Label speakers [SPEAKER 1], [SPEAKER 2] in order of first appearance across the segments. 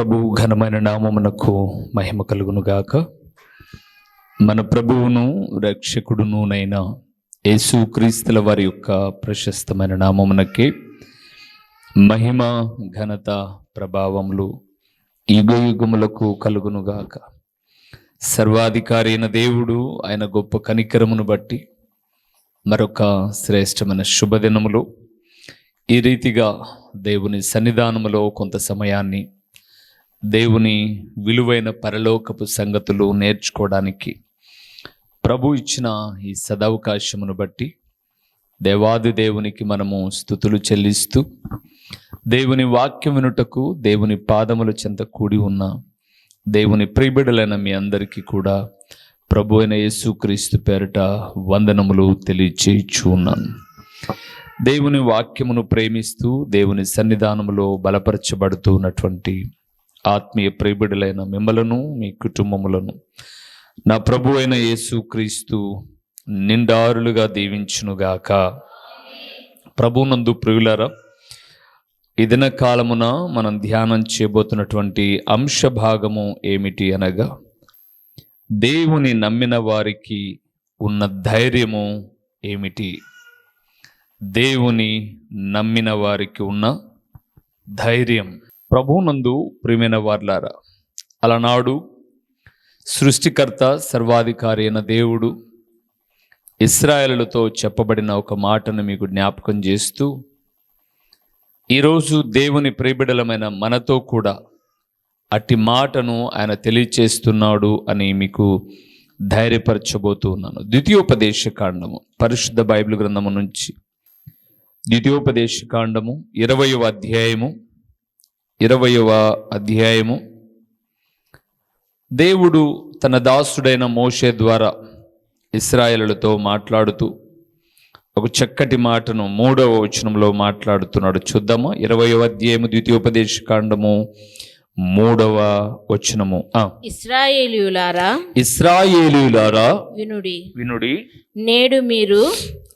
[SPEAKER 1] ప్రభువు ఘనమైన నామమునకు మహిమ కలుగును గాక. మన ప్రభువును రక్షకుడునునైన యేసుక్రీస్తుల వారి యొక్క ప్రశస్తమైన నామమునకే మహిమ ఘనత ప్రభావములు యుగ యుగములకు కలుగును గాక. సర్వాధికారి అయిన దేవుడు ఆయన గొప్ప కనికరమును బట్టి మరొక శ్రేష్టమైన శుభదినములు. ఈ రీతిగా దేవుని సన్నిధానములో కొంత సమయాన్ని దేవుని విలువైన పరలోకపు సంగతులు నేర్చుకోవడానికి ప్రభు ఇచ్చిన ఈ సదవకాశమును బట్టి దేవాది దేవునికి మనము స్థుతులు చెల్లిస్తూ దేవుని వాక్యం వినుటకు దేవుని పాదముల చెంత కూడి ఉన్న దేవుని ప్రియబిడలైన మీ అందరికీ కూడా ప్రభు అయిన యేసుక్రీస్తు పేరిట వందనములు తెలియచేయచ్చు ఉన్నాను దేవుని వాక్యమును ప్రేమిస్తూ దేవుని సన్నిధానములో బలపరచబడుతూ ఉన్నటువంటి ఆత్మీయ ప్రేబిడులైన మిమ్మలను మీ కుటుంబములను. నా ప్రభు అయిన యేసుక్రీస్తు నిండారులుగా దీవించునుగాక. ప్రభునందు ప్రియులారా ఈ కాలమున మనం ధ్యానం చేయబోతున్నటువంటి అంశ భాగము ఏమిటి అనగా దేవుని నమ్మిన వారికి ఉన్న ధైర్యము ఏమిటి? దేవుని నమ్మిన వారికి ఉన్న ధైర్యం ప్రభునందు ప్రియమైన వార్లారా అలనాడు సృష్టికర్త సర్వాధికారి అయిన దేవుడు ఇస్రాయేలులతో చెప్పబడిన ఒక మాటను మీకు జ్ఞాపకం చేస్తూ ఈరోజు దేవుని ప్రియబిడలమైన మనతో కూడా అట్టి మాటను ఆయన తెలియచేస్తున్నాడు అని మీకు ధైర్యపరచబోతూ ఉన్నాను ద్వితీయోపదేశ కాండము పరిశుద్ధ బైబిల్ గ్రంథము నుంచి ద్వితీయోపదేశ కాండము ఇరవయో అధ్యాయము ఇరవయవ అధ్యాయము. దేవుడు తన దాసుడైన మోషే ద్వారా ఇస్రాయేలులతో మాట్లాడుతూ ఒక చక్కటి మాటను మూడవ వచనంలో మాట్లాడుతున్నాడు. చూద్దామా ఇరవయవ అధ్యాయము ద్వితీయోపదేశ కాండము మూడవ వచనము.
[SPEAKER 2] ఇస్రాయేలీయులారా
[SPEAKER 1] ఇస్రాయేలీయులారా
[SPEAKER 2] వినుడి
[SPEAKER 1] వినుడి
[SPEAKER 2] నేడు మీరు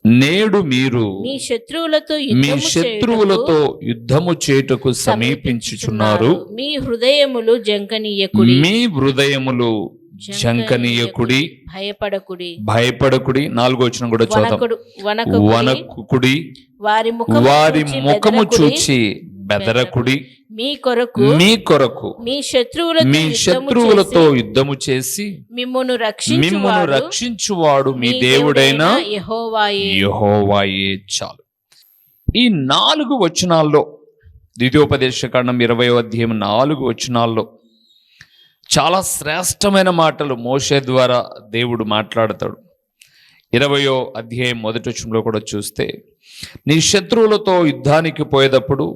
[SPEAKER 1] నేడు మీరు
[SPEAKER 2] మీ శత్రువులతో
[SPEAKER 1] మీ
[SPEAKER 2] యుద్ధము
[SPEAKER 1] శత్రువులతో యుద్ధము చేయుటకు సమీపించుచున్నారు.
[SPEAKER 2] మీ హృదయములు జంకనీయకుడి.
[SPEAKER 1] మీ హృదయములు జంకనీయకుడి.
[SPEAKER 2] భయపడకుడి
[SPEAKER 1] భయపడకుడి. నాలుగో వచనం కూడా చూద్దాం.
[SPEAKER 2] వనకుడు వారి ముఖము చూచి బెదరకుడి. మీ కొరకు
[SPEAKER 1] మీ కొరకు
[SPEAKER 2] మీ శత్రువులతో
[SPEAKER 1] మీ శత్రువులతో యుద్ధము చేసి
[SPEAKER 2] మిమ్మును
[SPEAKER 1] మిమ్మును
[SPEAKER 2] రక్షించువాడు
[SPEAKER 1] మీ
[SPEAKER 2] మీ
[SPEAKER 1] దేవుడైన
[SPEAKER 2] యెహోవాయే
[SPEAKER 1] యెహోవాయే చాలు ఈ నాలుగు వచనాల్లో ద్వితీయోపదేశ కాండం ఇరవై అధ్యాయం నాలుగు వచనాల్లో చాలా శ్రేష్టమైన మాటలు మోషే ద్వారా దేవుడు మాట్లాడతాడు ఇరవయో అధ్యాయం మొదటి వచనంలో కూడా చూస్తే నీ శత్రువులతో యుద్ధానికి పోయేటప్పుడు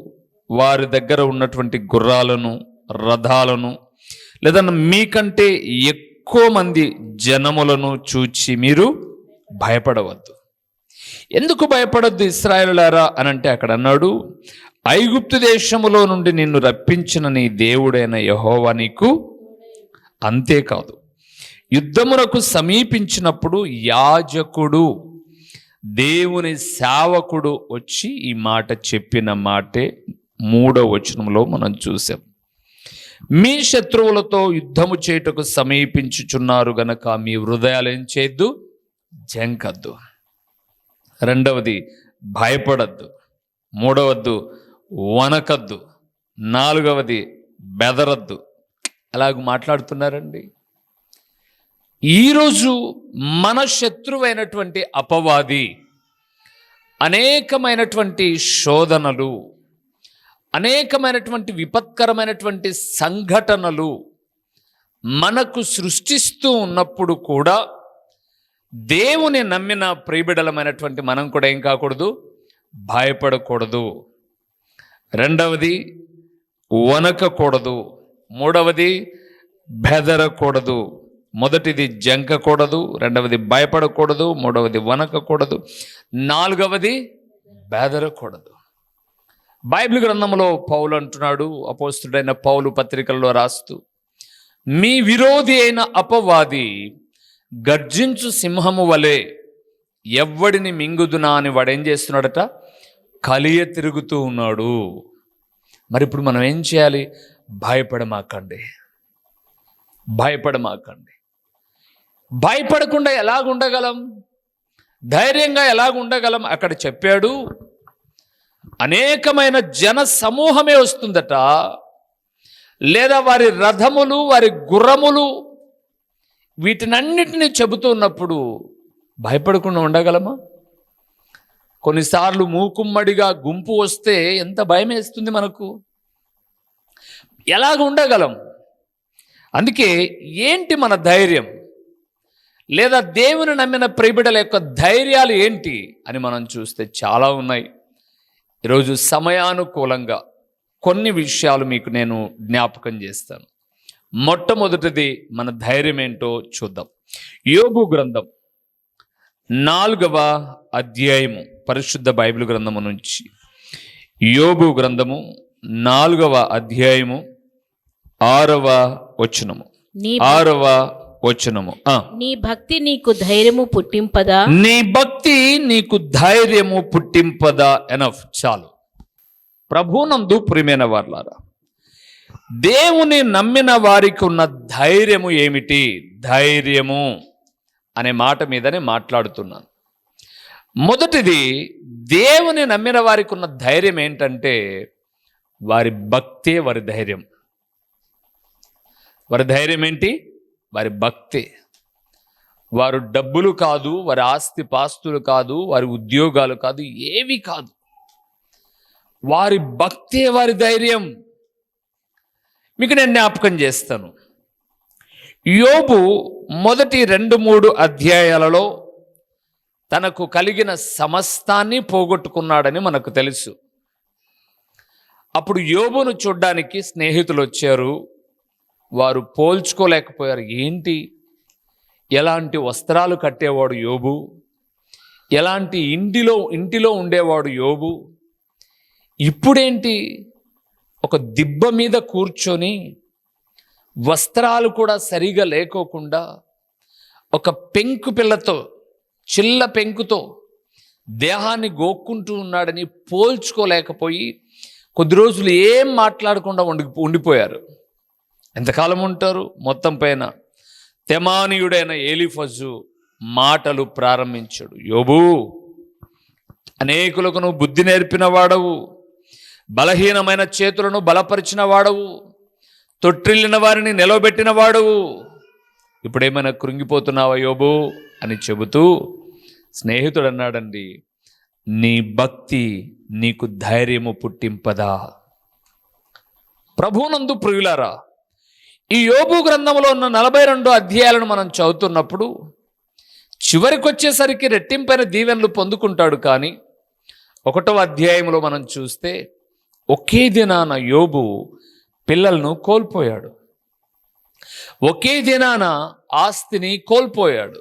[SPEAKER 1] వారి దగ్గర ఉన్నటువంటి గుర్రాలను రథాలను లేదా మీకంటే ఎక్కువ మంది జనములను చూచి మీరు భయపడవద్దు. ఎందుకు భయపడద్దు ఇస్రాయలులారా అని అంటే అక్కడ అన్నాడు ఐగుప్తు దేశములో నుండి నిన్ను రప్పించిన నీ దేవుడైన యహోవా నీకు అంతేకాదు యుద్ధమునకు సమీపించినప్పుడు యాజకుడు దేవుని సేవకుడు వచ్చి ఈ మాట చెప్పిన మాటే మూడో వచనంలో మనం చూసాం. మీ శత్రువులతో యుద్ధము చేయుటకు సమీపించుచున్నారు గనక మీ హృదయాలు ఏం చేయొద్దు? జంకద్దు. రెండవది భయపడద్దు. మూడవద్దు వనకద్దు నాలుగవది బెదరద్దు. అలాగ మాట్లాడుతున్నారండి? ఈరోజు మన శత్రువైనటువంటి అపవాది అనేకమైనటువంటి శోధనలు అనేకమైనటువంటి విపత్కరమైనటువంటి సంఘటనలు మనకు సృష్టిస్తూ ఉన్నప్పుడు కూడా దేవుని నమ్మిన ప్రియబిడలమైనటువంటి మనం కూడా ఏం కాకూడదు? భయపడకూడదు. రెండవది వనకకూడదు మూడవది బెదరకూడదు. మొదటిది జంకకూడదు. రెండవది భయపడకూడదు. మూడవది వనకకూడదు నాలుగవది బెదరకూడదు. బైబిల్ గ్రంథంలో పౌలు అంటున్నాడు అపోస్తుడైన పౌలు పత్రికల్లో రాస్తూ మీ విరోధి అయిన అపవాది గర్జించు సింహము వలె ఎవ్వడిని మింగుదునా అని వాడేం చేస్తున్నాడట? కలియ తిరుగుతూ ఉన్నాడు. మరి ఇప్పుడు మనం ఏం చేయాలి? భయపడమాకండి. భయపడమాకండి. భయపడకుండా ఎలాగుండగలం? ధైర్యంగా ఎలాగుండగలం? అక్కడ చెప్పాడు అనేకమైన జన సమూహమే వస్తుందట. లేదా వారి రథములు వారి గుర్రములు వీటినన్నిటినీ చెబుతున్నప్పుడు భయపడకుండా ఉండగలమా? కొన్నిసార్లు మూకుమ్మడిగా గుంపు వస్తే ఎంత భయం వేస్తుంది మనకు? ఎలాగ ఉండగలం? అందుకే ఏంటి మన ధైర్యం? లేదా దేవుని నమ్మిన ప్రియబిడల యొక్క ధైర్యాలు ఏంటి అని మనం చూస్తే చాలా ఉన్నాయి. ఈరోజు సమయానుకూలంగా కొన్ని విషయాలు మీకు నేను జ్ఞాపకం చేస్తాను. మొట్టమొదటిది మన ధైర్యం ఏంటో చూద్దాం. యోగు గ్రంథం నాలుగవ అధ్యాయము పరిశుద్ధ బైబిల్ గ్రంథము నుంచి. యోగు గ్రంథము నాలుగవ అధ్యాయము ఆరవ వచనము. ఆరవ వచనము.
[SPEAKER 2] నీ భక్తి నీకు ధైర్యము పుట్టింపదా?
[SPEAKER 1] నీ భక్తి నీకు ధైర్యము పుట్టింపదా ఎనఫ్. చాలు. ప్రభునందు ప్రియమైన వారులారా దేవుని నమ్మిన వారికి ఉన్న ధైర్యము ఏమిటి? ధైర్యము అనే మాట మీదనే మాట్లాడుతున్నాను. మొదటిది దేవుని నమ్మిన వారికి ఉన్న ధైర్యం ఏంటంటే వారి భక్తే వారి ధైర్యం. వారి ధైర్యం ఏంటి? వారి భక్తే. వారు డబ్బులు కాదు వారి ఆస్తి పాస్తులు కాదు వారి ఉద్యోగాలు కాదు ఏవి కాదు. వారి భక్తే వారి ధైర్యం. మీకు నేను జ్ఞాపకం చేస్తాను. యోబు మొదటి రెండు మూడు అధ్యాయాలలో తనకు కలిగిన సమస్తాన్ని పోగొట్టుకున్నాడని మనకు తెలుసు. అప్పుడు యోబును చూడ్డానికి స్నేహితులు వచ్చారు. వారు పోల్చుకోలేకపోయారు. ఏంటి? ఎలాంటి వస్త్రాలు కట్టేవాడు యోబు? ఎలాంటి ఇంటిలో ఇంటిలో ఉండేవాడు యోబు? ఇప్పుడేంటి? ఒక దిబ్బ మీద కూర్చొని వస్త్రాలు కూడా సరిగా లేకోకుండా ఒక పెంకు పిల్లతో చిల్ల పెంకుతో దేహాన్ని గోక్కుంటూ ఉన్నాడని పోల్చుకోలేకపోయి కొద్ది రోజులు ఏం మాట్లాడకుండా ఉండి ఉండిపోయారు. ఎంతకాలం ఉంటారు? మొత్తం పైన తెమానీయుడైన ఏలిఫజు మాటలు ప్రారంభించాడు. యోబు అనేకులకు నువ్వు బుద్ధి నేర్పిన వాడవు బలహీనమైన చేతులను బలపరిచిన వాడవు తొట్టిల్లిన వారిని నిలవబెట్టిన వాడవు. ఇప్పుడేమైనా కృంగిపోతున్నావా యోబు? అని చెబుతూ స్నేహితుడు అన్నాడండి నీ భక్తి నీకు ధైర్యము పుట్టింపదా. ప్రభునందు ప్రియులారా ఈ యోబు గ్రంథంలో ఉన్న నలభై రెండు అధ్యాయాలను మనం చదువుతున్నప్పుడు చివరికి వచ్చేసరికి రెట్టింపైన దీవెనలు పొందుకుంటాడు కానీ ఒకటో అధ్యాయంలో మనం చూస్తే ఒకే దినాన యోబు పిల్లలను కోల్పోయాడు. ఒకే దినాన ఆస్తిని కోల్పోయాడు.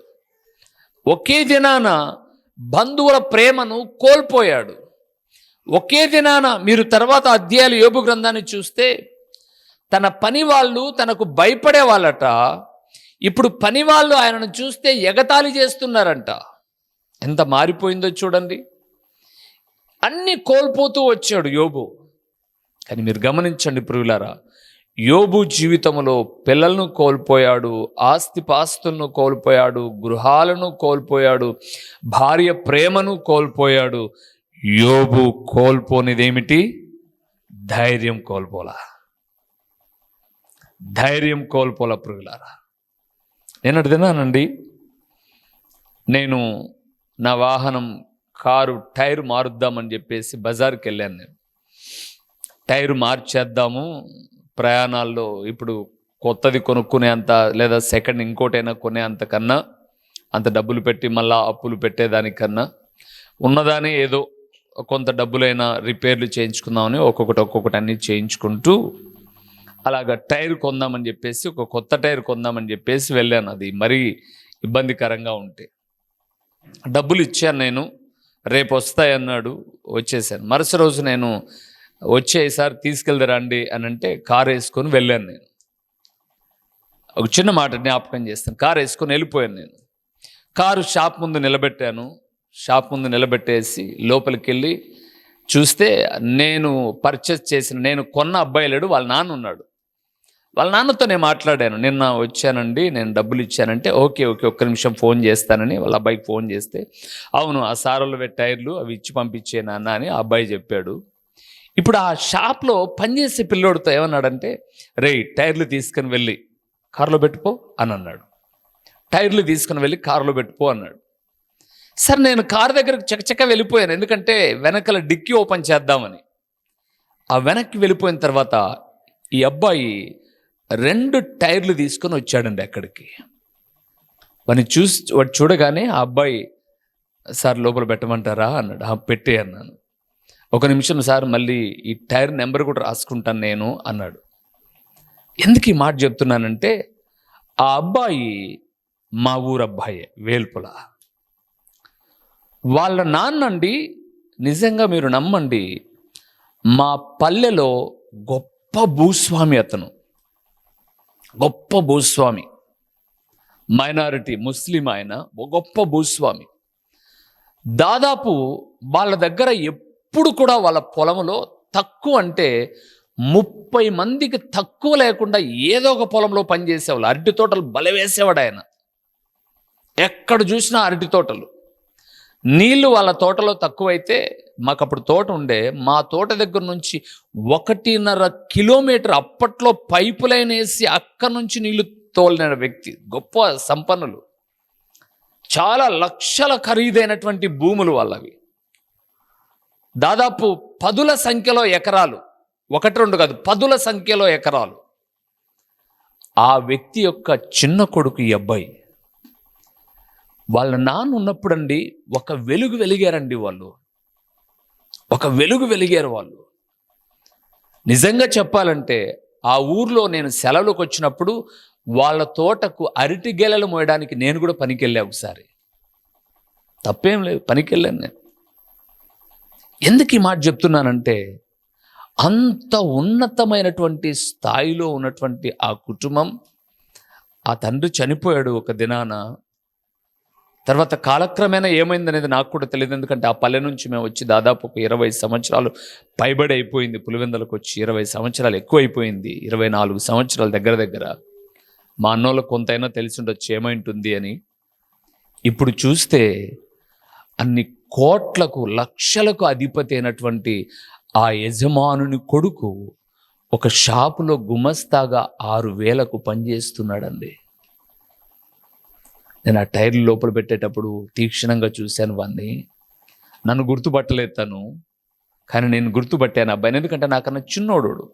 [SPEAKER 1] ఒకే దినాన బంధువుల ప్రేమను కోల్పోయాడు. ఒకే దినాన మీరు తర్వాత అధ్యాయాలు యోబు గ్రంథాన్ని చూస్తే తన పని వాళ్ళు తనకు భయపడే వాళ్ళట ఇప్పుడు పని వాళ్ళు ఆయనను చూస్తే ఎగతాళి చేస్తున్నారంట. ఎంత మారిపోయిందో చూడండి. అన్ని కోల్పోతూ వచ్చాడు యోబు. కానీ మీరు గమనించండి ప్రియులారా యోబు జీవితంలో పిల్లలను కోల్పోయాడు ఆస్తి పాస్తులను కోల్పోయాడు గృహాలను కోల్పోయాడు భార్య ప్రేమను కోల్పోయాడు. యోబు కోల్పోనిదేమిటి? ధైర్యం కోల్పోలా. ధైర్యం కోల్పోల పురుగులారా నేను అడిగినానండి నేను నా వాహనం కారు టైర్ మారుద్దామని చెప్పేసి బజార్కి వెళ్ళాను నేను. టైర్ మార్చేద్దాము ప్రయాణాల్లో ఇప్పుడు కొత్తది కొనుక్కునే అంత లేదా సెకండ్ ఇంకోటైనా కొనే అంతకన్నా అంత డబ్బులు పెట్టి మళ్ళా అప్పులు పెట్టేదానికన్నా ఉన్నదానే ఏదో కొంత డబ్బులైనా రిపేర్లు చేయించుకుందామని ఒక్కొక్కటి ఒక్కొక్కటి అన్నీ చేయించుకుంటూ అలాగ టైర్ కొందామని చెప్పేసి ఒక కొత్త టైర్ కొందామని చెప్పేసి వెళ్ళాను అది మరీ ఇబ్బందికరంగా ఉంటే. డబ్బులు ఇచ్చాను నేను రేపు వస్తాయన్నాడు వచ్చేసాను. మరుసటి రోజు నేను వచ్చేసారి తీసుకెళ్దరండి అని అంటే కారు వేసుకొని వెళ్ళాను నేను. ఒక చిన్న మాట జ్ఞాపకం చేస్తాను. కారు వేసుకొని వెళ్ళిపోయాను నేను. కారు షాప్ ముందు నిలబెట్టాను. షాప్ ముందు నిలబెట్టేసి లోపలికి వెళ్ళి చూస్తే నేను పర్చేస్ చేసిన నేను కొన్న అబ్బాయి లేడు వాళ్ళ నాన్న ఉన్నాడు. వాళ్ళ నాన్నతో నేను మాట్లాడాను. నిన్న వచ్చానండి నేను డబ్బులు ఇచ్చానంటే ఓకే ఓకే ఒక్క నిమిషం ఫోన్ చేస్తానని వాళ్ళ అబ్బాయికి ఫోన్ చేస్తే అవును ఆ సారలు టైర్లు అవి ఇచ్చి పంపించే నాన్న అని ఆ అబ్బాయి చెప్పాడు. ఇప్పుడు ఆ షాప్లో పనిచేసే పిల్లోడితో ఏమన్నాడంటే రే టైర్లు తీసుకుని వెళ్ళి కారులో పెట్టుకో అని అన్నాడు. టైర్లు తీసుకుని వెళ్ళి కారులో పెట్టుకో అన్నాడు. సరే నేను కారు దగ్గరకు చకచక వెళ్ళిపోయాను ఎందుకంటే వెనకల డిక్కీ ఓపెన్ చేద్దామని. ఆ వెనక్కి వెళ్ళిపోయిన తర్వాత ఈ అబ్బాయి రెండు టైర్లు తీసుకొని వచ్చాడండి అక్కడికి. వాడిని చూసి వాడు చూడగానే ఆ అబ్బాయి సార్ లోపల పెట్టమంటారా? అన్నాడు. పెట్టే అన్నాను. ఒక నిమిషం సార్ మళ్ళీ ఈ టైర్ నెంబర్ కూడా రాసుకుంటాను నేను అన్నాడు. ఎందుకు ఈ మాట చెప్తున్నానంటే ఆ అబ్బాయి మా ఊరు అబ్బాయే వేల్పుల. వాళ్ళ నాన్నండి నిజంగా మీరు నమ్మండి మా పల్లెలో గొప్ప భూస్వామి అతను. గొప్ప భూస్వామి. మైనారిటీ ముస్లిం ఆయన గొప్ప భూస్వామి. దాదాపు వాళ్ళ దగ్గర ఎప్పుడు కూడా వాళ్ళ పొలంలో తక్కువ అంటే ముప్పై మందికి తక్కువ లేకుండా ఏదో ఒక పొలంలో పనిచేసేవాళ్ళు. అరటి తోటలు బలవేసేవాడు ఆయన. ఎక్కడ చూసినా అరటి తోటలు. నీళ్ళు వాళ్ళ తోటలో తక్కువైతే మాకు అప్పుడు తోట ఉండే మా తోట దగ్గర నుంచి ఒకటిన్నర కిలోమీటర్ అప్పట్లో పైపు లైన్ వేసి అక్కడి నుంచి నీళ్ళు తోలిన వ్యక్తి. గొప్ప సంపన్నులు. చాలా లక్షల ఖరీదైనటువంటి భూములు వాళ్ళవి. దాదాపు పదుల సంఖ్యలో ఎకరాలు. ఒకటి రెండు కాదు పదుల సంఖ్యలో ఎకరాలు. ఆ వ్యక్తి యొక్క చిన్న కొడుకు ఈ అబ్బాయి. వాళ్ళ నాన్న ఉన్నప్పుడండి ఒక వెలుగు వెలిగారండి వాళ్ళు. ఒక వెలుగు వెలిగారు వాళ్ళు. నిజంగా చెప్పాలంటే ఆ ఊర్లో నేను సెలవులకు వచ్చినప్పుడు వాళ్ళ తోటకు అరటి గెలలు మోయడానికి నేను కూడా పనికెళ్ళా ఒకసారి. తప్పేం లేదు పనికెళ్ళాను నేను. ఎందుకు ఈ మాట చెప్తున్నానంటే అంత ఉన్నతమైనటువంటి స్థాయిలో ఉన్నటువంటి ఆ కుటుంబం ఆ తండ్రి చనిపోయాడు ఒక దినాన తర్వాత కాలక్రమేణా ఏమైందనేది నాకు కూడా తెలియదు. ఎందుకంటే ఆ పల్లె నుంచి మేము వచ్చి దాదాపు ఒక ఇరవై సంవత్సరాలు పైబడి అయిపోయింది. పులివెందలకు వచ్చి ఇరవై సంవత్సరాలు ఎక్కువ అయిపోయింది ఇరవై నాలుగు సంవత్సరాల దగ్గర దగ్గర. మా అన్నోళ్ళకు కొంతైనా తెలిసి ఉండొచ్చు ఏమైంటుంది అని. ఇప్పుడు చూస్తే అన్ని కోట్లకు లక్షలకు అధిపతి అయినటువంటి ఆ యజమానుని కొడుకు ఒక షాపులో గుమస్తాగా ఆరు వేలకు పనిచేస్తున్నాడండి. నేను ఆ టైర్లు లోపల పెట్టేటప్పుడు తీక్షణంగా చూశాను వాడిని నన్ను గుర్తుపట్టలేదు తను కానీ నేను గుర్తుపట్టాను అబ్బాయిని. ఎందుకంటే నాకన్నా చిన్నోడు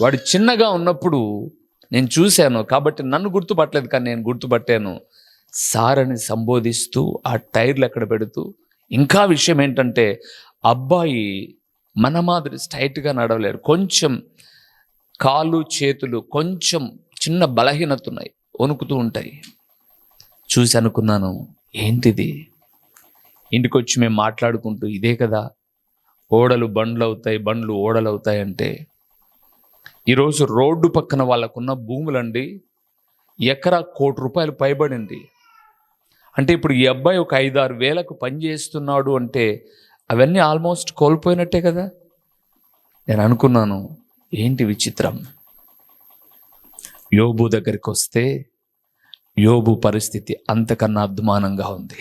[SPEAKER 1] వాడు చిన్నగా ఉన్నప్పుడు నేను చూశాను కాబట్టి నన్ను గుర్తుపట్టలేదు కానీ నేను గుర్తుపట్టాను. సార్ అని సంబోధిస్తూ ఆ టైర్లు ఎక్కడ పెడుతూ ఇంకా విషయం ఏంటంటే అబ్బాయి మన మాదిరి స్ట్రైట్గా నడవలేరు. కొంచెం కాళ్ళు చేతులు కొంచెం చిన్న బలహీనత ఉన్నాయి వణుకుతూ ఉంటాయి. చూసి అనుకున్నాను ఏంటిది? ఇంటికి వచ్చి మేము మాట్లాడుకుంటూ ఇదే కదా? ఓడలు బండ్లు అవుతాయి బండ్లు ఓడలు అవుతాయి అంటే ఈరోజు రోడ్డు పక్కన వాళ్ళకున్న భూములండి ఎకరా కోటి రూపాయలు పైబడింది. అంటే ఇప్పుడు ఈ అబ్బాయి ఒక ఐదారు వేలకు పని చేస్తున్నాడు అంటే అవన్నీ ఆల్మోస్ట్ కోల్పోయినట్టే కదా? నేను అనుకున్నాను ఏంటి విచిత్రం? యోబు దగ్గరికి వస్తే యోబు పరిస్థితి అంతకన్నా అద్మానంగా ఉంది.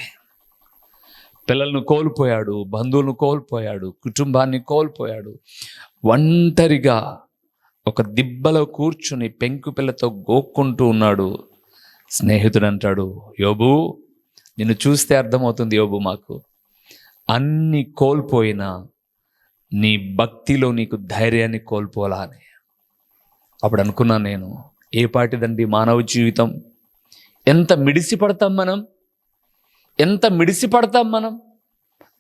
[SPEAKER 1] పిల్లలను కోల్పోయాడు బంధువులను కోల్పోయాడు కుటుంబాన్ని కోల్పోయాడు. ఒంటరిగా ఒక దిబ్బలో కూర్చుని పెంకు పిల్లతో గోక్కుంటూ ఉన్నాడు. స్నేహితుడు అంటాడు యోబు నిన్ను చూస్తే అర్థమవుతుంది యోబు మాకు. అన్ని కోల్పోయినా నీ భక్తిలో నీకు ధైర్యాన్ని కోల్పోలా అని. అప్పుడు అనుకున్నాను నేను ఏ పాటిదండి మానవ జీవితం? ఎంత మిడిసి పడతాం మనం? ఎంత మిడిసి పడతాం మనం?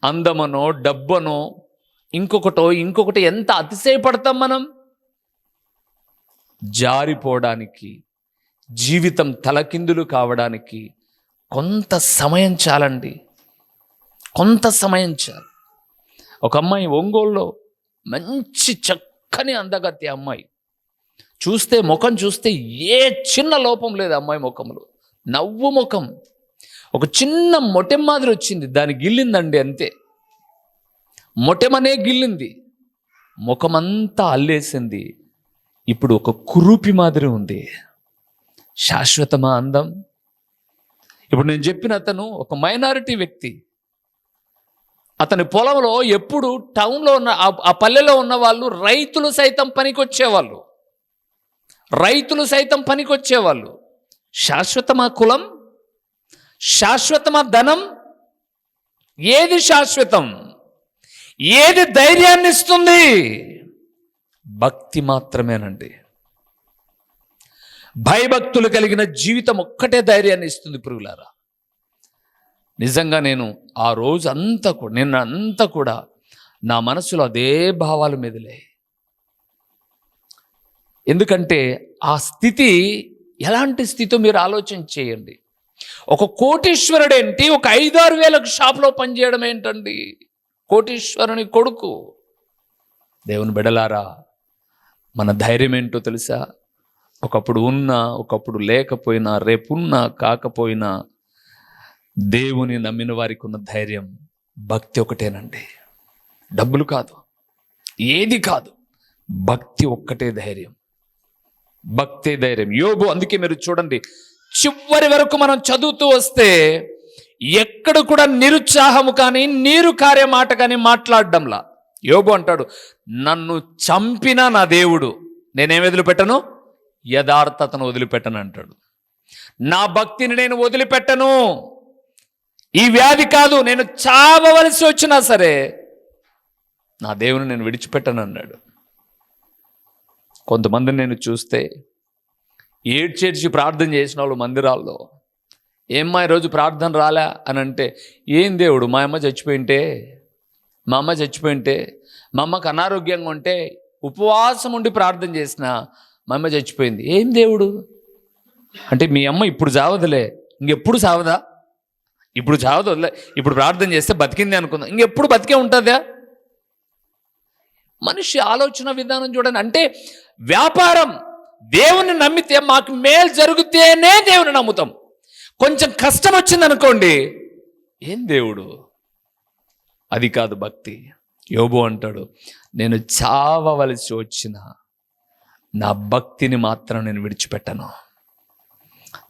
[SPEAKER 1] అందమనో డబ్బనో ఇంకొకటో ఇంకొకటి ఎంత అతిశయపడతాం మనం? జారిపోవడానికి జీవితం తలకిందులు కావడానికి కొంత సమయం చాలండి. కొంత సమయం చాలు. ఒక అమ్మాయి ఒంగోలులో మంచి చక్కని అందగత్తి అమ్మాయి. చూస్తే ముఖం చూస్తే ఏ చిన్న లోపం లేదు అమ్మాయి ముఖంలో. నవ్వు ముఖం. ఒక చిన్న మొటెం మాదిరి వచ్చింది. దాని గిల్లిందండి అంతే. మొటెమనే గిల్లింది. ముఖమంతా అల్లేసింది. ఇప్పుడు ఒక కురూపి మాదిరి ఉంది. శాశ్వతమా అందం? ఇప్పుడు నేను చెప్పిన అతను ఒక మైనారిటీ వ్యక్తి. అతని పొలంలో ఎప్పుడు టౌన్లో ఉన్న ఆ- పల్లెలో ఉన్న వాళ్ళు రైతులు సైతం పనికొచ్చేవాళ్ళు. రైతులు సైతం పనికొచ్చేవాళ్ళు. శాశ్వతమా కులం? శాశ్వతమా ధనం? ఏది శాశ్వతం? ఏది ధైర్యాన్ని ఇస్తుంది? భక్తి మాత్రమేనండి. భయభక్తులు కలిగిన జీవితం ఒక్కటే ధైర్యాన్ని ఇస్తుంది పురుగులారా నిజంగా నేను ఆ రోజు అంతా కూడా నిన్న అంతా కూడా నా మనసులో అదే భావాలు మెదిలే. ఎందుకంటే ఆ స్థితి ఎలాంటి స్థితి మీరు ఆలోచన చేయండి? ఒక కోటీశ్వరుడు ఏంటి ఒక ఐదారు వేలకు షాప్లో పనిచేయడం ఏంటండి? కోటీశ్వరుని కొడుకు. దేవుని బిడలారా మన ధైర్యం ఏంటో తెలుసా? ఒకప్పుడు ఉన్నా ఒకప్పుడు లేకపోయినా రేపున్నా కాకపోయినా దేవుని నమ్మిన వారికి ఉన్న ధైర్యం భక్తి ఒకటేనండి. డబ్బులు కాదు. ఏది కాదు. భక్తి ఒక్కటే ధైర్యం. భక్తి ధైర్యం. యోగు అందుకే మీరు చూడండి చివరి వరకు మనం చదువుతూ వస్తే ఎక్కడ కూడా నిరుత్సాహము కానీ నీరు కార్య మాట కానీ మాట్లాడడంలా. యోగు అంటాడు నన్ను చంపిన నా దేవుడు నేనేం వదిలిపెట్టను? యథార్థతను వదిలిపెట్టను అంటాడు. నా భక్తిని నేను వదిలిపెట్టను. ఈ వ్యాధి కాదు నేను చావవలసి వచ్చినా సరే నా దేవుని నేను విడిచిపెట్టను అన్నాడు. కొంతమందిని నేను చూస్తే ఏడ్చేడ్చి ప్రార్థన చేసిన వాళ్ళు మందిరాల్లో ఏమ్మా ఈరోజు ప్రార్థన రాలే? అని అంటే ఏం దేవుడు మా అమ్మ చచ్చిపోయింటే మా అమ్మ చచ్చిపోయింటే మా అమ్మకు అనారోగ్యంగా ఉంటే ఉపవాసం ఉండి ప్రార్థన చేసిన మా అమ్మ చచ్చిపోయింది. ఏం దేవుడు? అంటే మీ అమ్మ ఇప్పుడు చావదులే ఇంకెప్పుడు చావదా? ఇప్పుడు చావదు వదిలే ఇప్పుడు ప్రార్థన చేస్తే బతికింది అనుకుందాం? ఇంకెప్పుడు బతికే ఉంటుందా? మనిషి ఆలోచన విధానం చూడండి. అంటే వ్యాపారం దేవుని నమ్మితే మాకు మేలు జరిగితేనే దేవుని నమ్ముతాం. కొంచెం కష్టం వచ్చింది అనుకోండి ఏం దేవుడు? అది కాదు భక్తి. యోబు అంటాడు నేను చావవలసి వచ్చిన నా భక్తిని మాత్రం నేను విడిచిపెట్టను.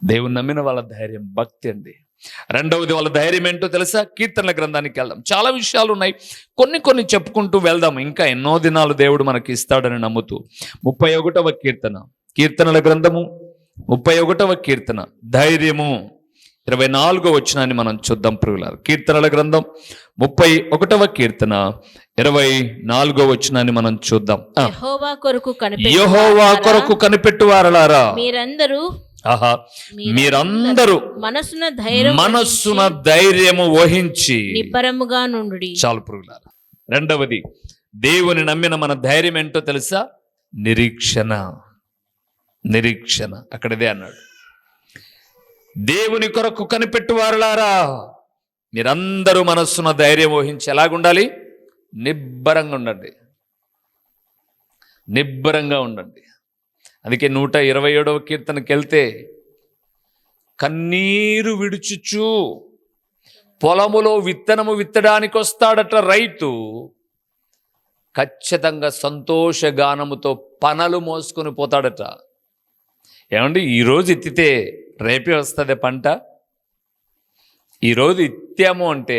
[SPEAKER 1] దేవుని నమ్మిన వాళ్ళ ధైర్యం భక్తి అండి. రెండవది వాళ్ళ ధైర్యం ఏంటో తెలుసా? కీర్తనల గ్రంథానికి వెళ్దాం. చాలా విషయాలు ఉన్నాయి. కొన్ని కొన్ని చెప్పుకుంటూ వెళ్దాం. ఇంకా ఎన్నో దినాలు దేవుడు మనకి ఇస్తాడని నమ్ముతూ. ముప్పై ఒకటవ కీర్తన. కీర్తనల గ్రంథము. ముప్పై ఒకటవ కీర్తన. ధైర్యము. ఇరవై నాలుగో వచ్చినాన్ని మనం చూద్దాం ప్రియులారు. కీర్తనల గ్రంథం. ముప్పై ఒకటవ కీర్తన. ఇరవై నాలుగో వచ్చినాన్ని మనం చూద్దాం.
[SPEAKER 2] యెహోవా కొరకు కనిపెట్టు
[SPEAKER 1] కొరకు కనిపెట్టువారలారా?
[SPEAKER 2] మీరందరూ
[SPEAKER 1] ఆహా మీరందరూ
[SPEAKER 2] మనసున ధైర్యం
[SPEAKER 1] మనస్సున ధైర్యము వహించి
[SPEAKER 2] నిబ్బరముగా నుండుడి.
[SPEAKER 1] చాలు పురుగులారా. రెండవది దేవుని నమ్మిన మన ధైర్యం ఏంటో తెలుసా? నిరీక్షణ. నిరీక్షణ. అక్కడదే అన్నాడు. దేవుని కొరకు కనిపెట్టువారులారా మీరందరూ మనస్సున ధైర్యం వహించి ఎలాగుండాలి? నిబ్బరంగా ఉండండి. నిబ్బరంగా ఉండండి. అందుకే నూట ఇరవై ఏడవ కీర్తనకి వెళ్తే కన్నీరు విడుచుచు పొలములో విత్తనము విత్తడానికి వస్తాడట రైతు. ఖచ్చితంగా సంతోషగానముతో పనలు మోసుకొని పోతాడట. ఏమండి ఈరోజు ఎత్తితే రేపే వస్తుంది పంట? ఈరోజు ఇత్తాము అంటే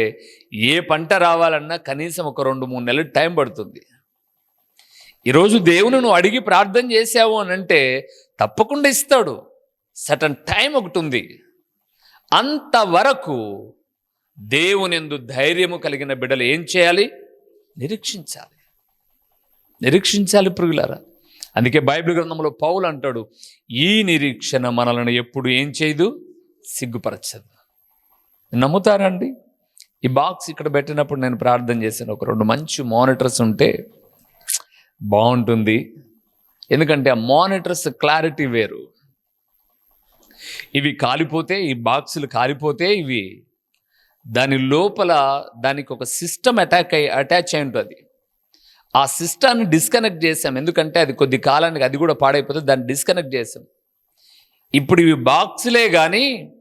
[SPEAKER 1] ఏ పంట రావాలన్నా కనీసం ఒక రెండు మూడు నెలలు టైం పడుతుంది. ఈరోజు దేవుని నువ్వు అడిగి ప్రార్థన చేసావు అని అంటే తప్పకుండా ఇస్తాడు. సటన్ టైం ఒకటి ఉంది. అంతవరకు దేవునిందు ధైర్యము కలిగిన బిడ్డలు ఏం చేయాలి? నిరీక్షించాలి. నిరీక్షించాలి పురుగులారా అందుకే బైబిల్ గ్రంథంలో పౌలు అంటాడు ఈ నిరీక్షణ మనలను ఎప్పుడు ఏం చేయదు? సిగ్గుపరచదు. నమ్ముతారండి ఈ బాక్స్ ఇక్కడ పెట్టినప్పుడు నేను ప్రార్థన చేశాను. ఒక రెండు మంచి మానిటర్స్ ఉంటే బాగుంటుంది. ఎందుకంటే ఆ మానిటర్స్ క్లారిటీ వేరు. ఇవి కాలిపోతే ఈ బాక్సులు కాలిపోతే ఇవి దాని లోపల దానికి ఒక సిస్టమ్ అటాక్ అయి అటాచ్ అయి ఉంటుంది. ఆ సిస్టాన్ని డిస్కనెక్ట్ చేసాం. ఎందుకంటే అది కొద్ది కాలానికి అది కూడా పాడైపోతే దాన్ని డిస్కనెక్ట్ చేసాం. ఇప్పుడు ఇవి బాక్సులే కానీ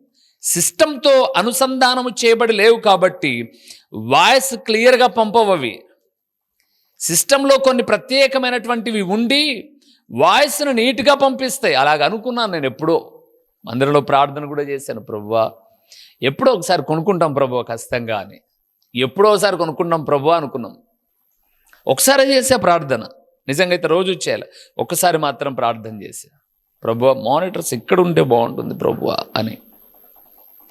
[SPEAKER 1] సిస్టంతో అనుసంధానము చేయబడి లేవు కాబట్టి వాయిస్ క్లియర్గా పంపవు అవి. సిస్టంలో కొన్ని ప్రత్యేకమైనటువంటివి ఉండి వాయిస్ను నీట్గా పంపిస్తాయి. అలాగ అనుకున్నాను నేను ఎప్పుడో. మందిరంలో ప్రార్థన కూడా చేశాను ప్రభువా ఎప్పుడో ఒకసారి కొనుక్కుంటాం ప్రభు ఖచ్చితంగా అని. ఎప్పుడో ఒకసారి కొనుక్కుంటాం ప్రభు అనుకున్నాం. ఒకసారి చేసే ప్రార్థన. నిజంగా అయితే రోజు చేయాలి. ఒక్కసారి మాత్రం ప్రార్థన చేసా. ప్రభు మానిటర్స్ ఇక్కడ ఉంటే బాగుంటుంది ప్రభు అని.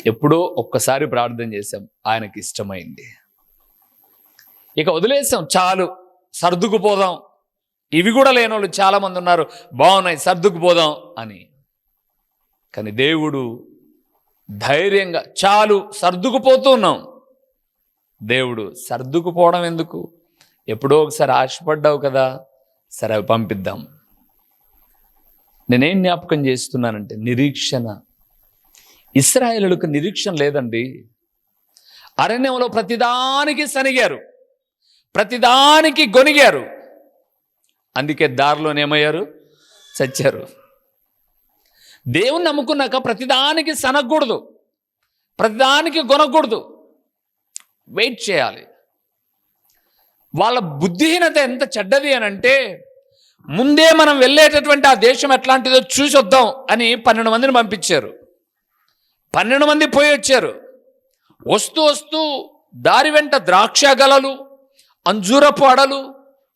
[SPEAKER 1] ఎప్పుడో ఒక్కసారి ప్రార్థన చేశాం. ఆయనకి ఇష్టమైంది. ఇక వదిలేసాం. చాలు. సర్దుకుపోదాం. ఇవి కూడా లేని వాళ్ళు చాలామంది ఉన్నారు. బాగున్నాయి సర్దుకుపోదాం అని. కానీ దేవుడు ధైర్యంగా చాలు సర్దుకుపోతున్నాం. దేవుడు సర్దుకుపోవడం ఎందుకు? ఎప్పుడో ఒకసారి ఆశపడ్డావు కదా సరే అవి పంపిద్దాం. నేనేం జ్ఞాపకం చేస్తున్నానంటే నిరీక్షణ. ఇస్రాయేలులకు నిరీక్షణ లేదండి. అరణ్యంలో ప్రతిదానికి సనిగారు ప్రతిదానికి గొనిగారు అందుకే దారిలోనేమయ్యారు? చచ్చారు. దేవుని నమ్ముకున్నాక ప్రతిదానికి సనగకూడదు. ప్రతిదానికి కొనకూడదు వెయిట్ చేయాలి. వాళ్ళ బుద్ధిహీనత ఎంత చెడ్డది అని అంటే ముందే మనం వెళ్ళేటటువంటి ఆ దేశం ఎట్లాంటిదో చూసి వద్దాం అని పన్నెండు మందిని పంపించారు. పన్నెండు మంది పోయి వచ్చారు. వస్తూ వస్తూ దారి వెంట ద్రాక్ష గలలు అంజూరపు అడలు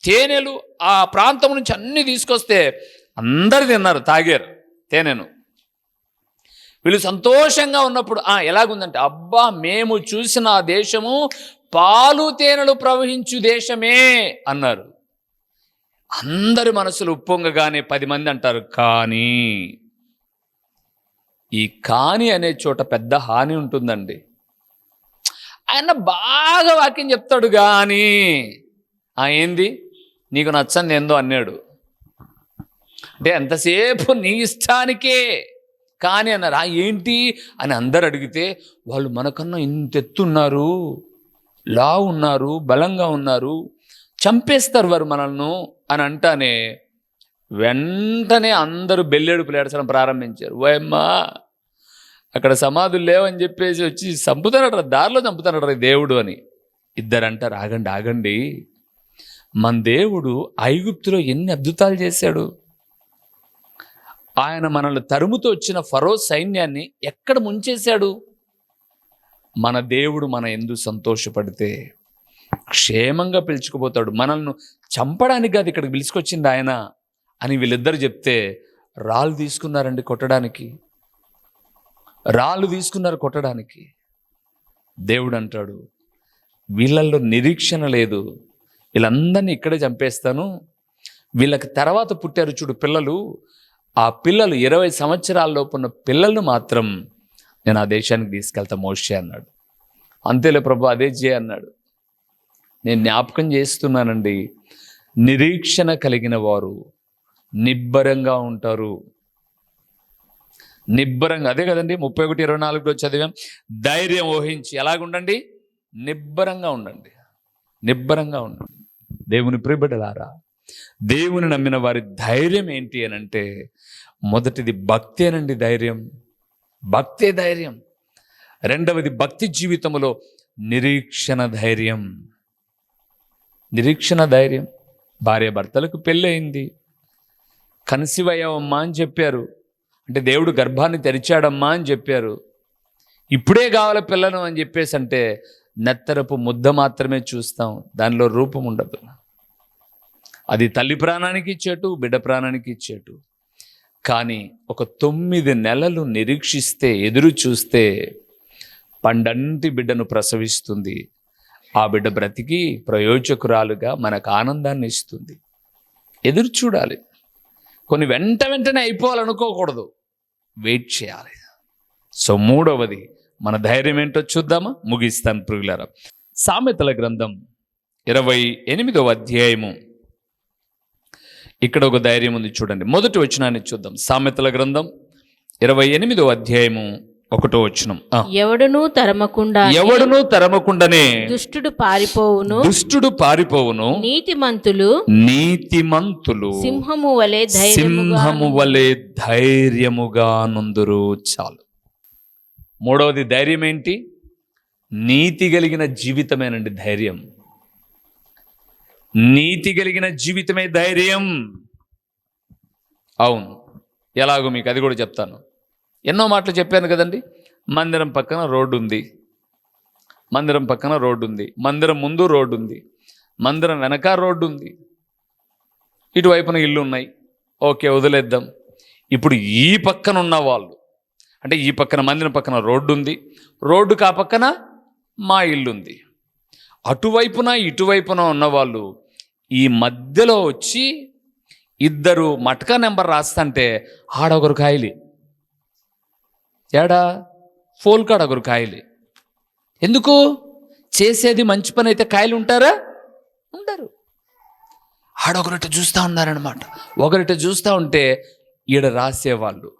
[SPEAKER 1] తేనెలు ఆ ప్రాంతం నుంచి అన్ని తీసుకొస్తే అందరు తిన్నారు తాగారు తేనెను. వీళ్ళు సంతోషంగా ఉన్నప్పుడు ఆ ఎలాగుందంటే అబ్బా మేము చూసిన ఆ దేశము పాలు తేనెలు ప్రవహించు దేశమే అన్నారు. అందరి మనసులు ఉప్పొంగగానే పది మంది అంటారు కానీ ఈ కాని అనే చోట పెద్ద హాని ఉంటుందండి. ఆయన బాగా వాక్యం చెప్తాడు కానీ ఆ ఏంది? నీకు నచ్చంది ఏందో అన్నాడు. అంటే ఎంతసేపు నీ ఇష్టానికే కానీ అన్నారు. ఆ ఏంటి? అని అందరు అడిగితే వాళ్ళు మనకన్నా ఇంత ఎత్తున్నారు లా ఉన్నారు బలంగా ఉన్నారు చంపేస్తారు వారు మనల్ని అని అంటానే వెంటనే అందరూ బెల్లెడుపులు ఏడ్చడం ప్రారంభించారు. ఓయమ్మా! అక్కడ సమాధులు లేవని చెప్పేసి వచ్చి చంపుతానట దారిలో చంపుతానట దేవుడు అని. ఇద్దరు అంటారు ఆగండి ఆగండి. మన దేవుడు ఐగుప్తులో ఎన్ని అద్భుతాలు చేశాడు. ఆయన మనల్ని తరుముతో వచ్చిన ఫరో సైన్యాన్ని ఎక్కడ ముంచేశాడు. మన దేవుడు మన ఎందు సంతోషపడితే క్షేమంగా పిలుచుకుపోతాడు. మనల్ని చంపడానికి కాదు ఇక్కడికి పిలుచుకొచ్చింది ఆయన అని వీళ్ళిద్దరు చెప్తే రాళ్ళు తీసుకున్నారండి కొట్టడానికి. రాళ్ళు తీసుకున్నారు కొట్టడానికి. దేవుడు అంటాడు వీళ్ళల్లో నిరీక్షణ లేదు. వీళ్ళందరినీ ఇక్కడే చంపేస్తాను. వీళ్ళకి తర్వాత పుట్టారు చూడు పిల్లలు. ఆ పిల్లలు ఇరవై సంవత్సరాల్లోపు ఉన్న పిల్లలను మాత్రం నేను ఆ దేశానికి తీసుకెళ్తా మోషే అన్నాడు. అంతేలే ప్రభు అదే చేయ అన్నాడు. నేను జ్ఞాపకం చేస్తున్నానండి నిరీక్షణ కలిగిన వారు నిబ్బరంగా ఉంటారు. నిబ్బరంగా. అదే కదండి ముప్పై ఒకటి ఇరవై నాలుగులో చదివాం. ధైర్యం ఊహించి ఎలాగుండండి? నిబ్బరంగా ఉండండి. నిబ్బరంగా ఉండండి. దేవుని ప్రియబిడ్డలారా దేవుని నమ్మిన వారి ధైర్యం ఏంటి అని అంటే మొదటిది భక్తేనండి ధైర్యం. భక్తే ధైర్యం. రెండవది భక్తి జీవితంలో నిరీక్షణ ధైర్యం. నిరీక్షణ ధైర్యం. భార్య భర్తలకు పెళ్ళయింది కన్సివయ్యావమ్మా అని చెప్పారు. అంటే దేవుడు గర్భాన్ని తెరిచాడమ్మా అని చెప్పారు. ఇప్పుడే కావాలి పిల్లను అని చెప్పేసి అంటే నెత్తరపు ముద్ద మాత్రమే చూస్తాం. దానిలో రూపం ఉండదు. అది తల్లి ప్రాణానికి ఇచ్చేటు బిడ్డ ప్రాణానికి ఇచ్చేటు కానీ ఒక తొమ్మిది నెలలు నిరీక్షిస్తే ఎదురు చూస్తే పండంటి బిడ్డను ప్రసవిస్తుంది. ఆ బిడ్డ బ్రతికి ప్రయోజకురాలుగా మనకు ఆనందాన్ని ఇస్తుంది. ఎదురు చూడాలి. కొన్ని వెంట వెంటనే అయిపోవాలనుకోకూడదు. వెయిట్ చేయాలి. సో మూడవది మన ధైర్యం ఏంటో చూద్దామా? ముగిస్తాను ప్రియులారా. సామెతల గ్రంథం ఇరవై ఎనిమిదవ అధ్యాయము. ఇక్కడ ఒక ధైర్యం ఉంది చూడండి. మొదటి వచనాన్ని చూద్దాం. సామెతల గ్రంథం ఇరవై ఎనిమిదవ అధ్యాయము. ఒకటో వచనం. ఆ.
[SPEAKER 2] ఎవడునూ తరమకుండా
[SPEAKER 1] ఎవడునూ తరమకుండానే
[SPEAKER 2] దుష్టుడు పారిపోవును.
[SPEAKER 1] దుష్టుడు పారిపోవును.
[SPEAKER 2] నీతిమంతులు
[SPEAKER 1] నీతిమంతులు
[SPEAKER 2] సింహము వలె
[SPEAKER 1] సింహము వలె ధైర్యముగా నుందురు. చాలు. మూడవది ధైర్యం ఏంటి నీతి కలిగిన జీవితమేనండి ధైర్యం. నీతి కలిగిన జీవితమే ధైర్యం. అవును. ఎలాగో మీకు అది కూడా చెప్తాను. ఎన్నో మాటలు చెప్పాను కదండి. మందిరం పక్కన రోడ్డు ఉంది. మందిరం పక్కన రోడ్డు ఉంది. మందిరం ముందు రోడ్డు ఉంది. మందిరం వెనక రోడ్డు ఉంది. ఇటువైపున ఇల్లు ఉన్నాయి. ఓకే వదిలేద్దాం. ఇప్పుడు ఈ పక్కన ఉన్న వాళ్ళు అంటే ఈ పక్కన మందిరం పక్కన రోడ్డు ఉంది. రోడ్డుకు ఆ పక్కన మా ఇల్లు ఉంది. అటువైపున ఇటువైపున ఉన్నవాళ్ళు ఈ మధ్యలో వచ్చి ఇద్దరు మటకా నెంబర్ రాస్తంటే ఆడొకరు కాయలి ఏడా? ఫోల్ కాడ ఒకరు కాయలు. ఎందుకు? చేసేది మంచి పని అయితే కాయలు ఉంటారా? ఉండరు. ఆడొకరిట చూస్తూ ఉన్నారనమాట ఒకరిట చూస్తూ ఉంటే ఈడ రాసేవాళ్ళు.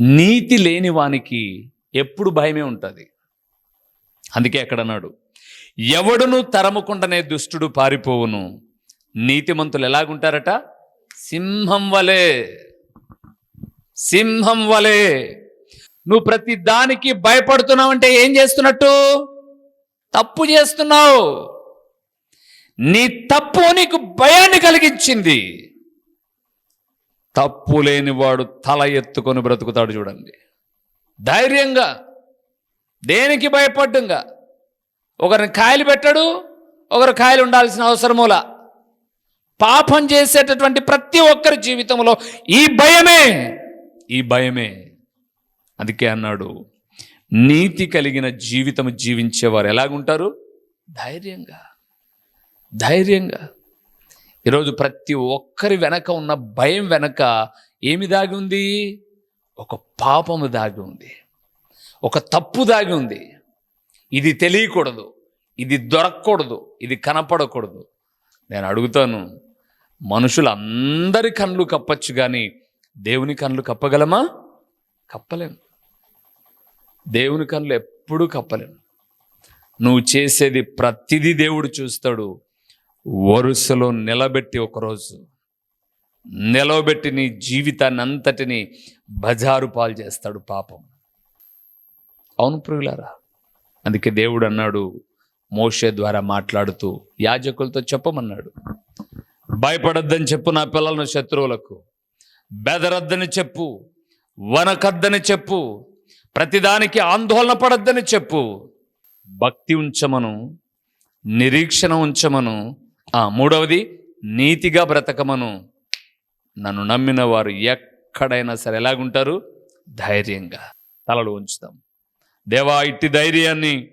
[SPEAKER 1] నీతి లేని వానికి ఎప్పుడు భయమే ఉంటుంది. అందుకే ఎక్కడన్నాడు ఎవడును తరముకుండానే దుష్టుడు పారిపోవును. నీతిమంతులు ఎలాగుంటారట? సింహం వలే. సింహం వలె. నువ్వు ప్రతి దానికి భయపడుతున్నావంటే ఏం చేస్తున్నట్టు? తప్పు చేస్తున్నావు. నీ తప్పు నీకు భయాన్ని కలిగించింది. తప్పు లేనివాడు తల ఎత్తుకొని బ్రతుకుతాడు చూడండి. ధైర్యంగా దేనికి భయపడ్డంగా? ఒకరిని కాయలు పెట్టాడు ఒకరు కాయలు ఉండాల్సిన అవసరములా. పాపం చేసేటటువంటి ప్రతి ఒక్కరి జీవితంలో ఈ భయమే. ఈ భయమే. అందుకే అన్నాడు నీతి కలిగిన జీవితం జీవించేవారు ఎలాగుంటారు? ధైర్యంగా. ధైర్యంగా. ఈరోజు ప్రతి ఒక్కరి వెనక ఉన్న భయం వెనక ఏమి దాగి ఉంది? ఒక పాపము దాగి ఉంది. ఒక తప్పు దాగి ఉంది. ఇది తెలియకూడదు. ఇది దొరకకూడదు. ఇది కనపడకూడదు. నేను అడుగుతాను మనుషులు అందరి కళ్ళు కప్పచ్చు కానీ దేవుని కళ్ళు కప్పగలమా? కప్పలేము దేవుని కళ్ళు ఎప్పుడూ కప్పలేము నువ్వు చేసేది ప్రతిదీ దేవుడు చూస్తాడు. వరుసలో నిలబెట్టి ఒకరోజు నిలవబెట్టి నీ జీవితాన్ని అంతటిని బజారు పాలు చేస్తాడు పాపం. అవును ప్రియులారా అందుకే దేవుడు అన్నాడు మోషే ద్వారా మాట్లాడుతూ యాజకులతో చెప్పమన్నాడు. భయపడొద్దని చెప్పు నా పిల్లలను శత్రువులకు. బెదరద్దని చెప్పు వనకద్దని చెప్పు ప్రతిదానికి ఆందోళన పడొద్దని చెప్పు. భక్తి ఉంచమను నిరీక్షణ ఉంచమను. ఆ మూడవది నీతిగా బ్రతకమను. నన్ను నమ్మిన వారు ఎక్కడైనా సరే ఎలాగుంటారు? ధైర్యంగా తలలు ఉంచుతాం దేవా ఇట్టి ధైర్యాన్ని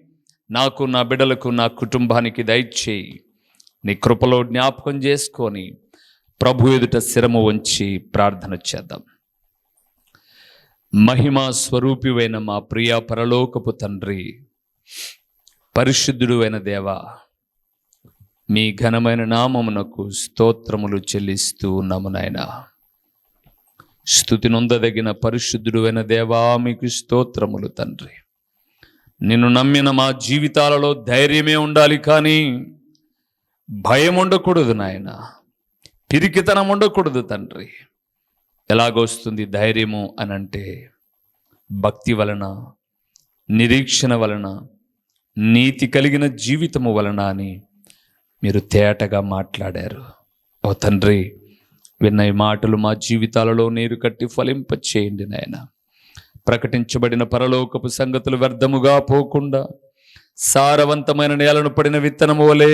[SPEAKER 1] నాకు నా బిడ్డలకు నా కుటుంబానికి దయచేయి. నీ కృపలో జ్ఞాపకం చేసుకొని ప్రభు ఎదుట శిరము వంచి ప్రార్థన చేద్దాం. మహిమా స్వరూపివైన మా ప్రియ పరలోకపు తండ్రి పరిశుద్ధుడు అయిన దేవ మీ ఘనమైన నామమునకు స్తోత్రములు చెల్లిస్తూ ఉన్నాము నాయన. స్థుతి నొందదగిన పరిశుద్ధుడు అయిన దేవా మీకు స్తోత్రములు తండ్రి. నిన్ను నమ్మిన మా జీవితాలలో ధైర్యమే ఉండాలి కానీ భయం ఉండకూడదు నాయన. పిరికితనం ఉండకూడదు తండ్రి ఎలాగొస్తుంది ధైర్యము అని అంటే భక్తి వలన నిరీక్షణ వలన నీతి కలిగిన జీవితము వలన అని మీరు తేటగా మాట్లాడారు. ఓ తండ్రి విన్న ఈ మాటలు మా జీవితాలలో నీరు కట్టి ఫలింప చేయండి నాయన. ప్రకటించబడిన పరలోకపు సంగతులు వ్యర్థముగా పోకుండా సారవంతమైన నేలను పడిన విత్తనము వలె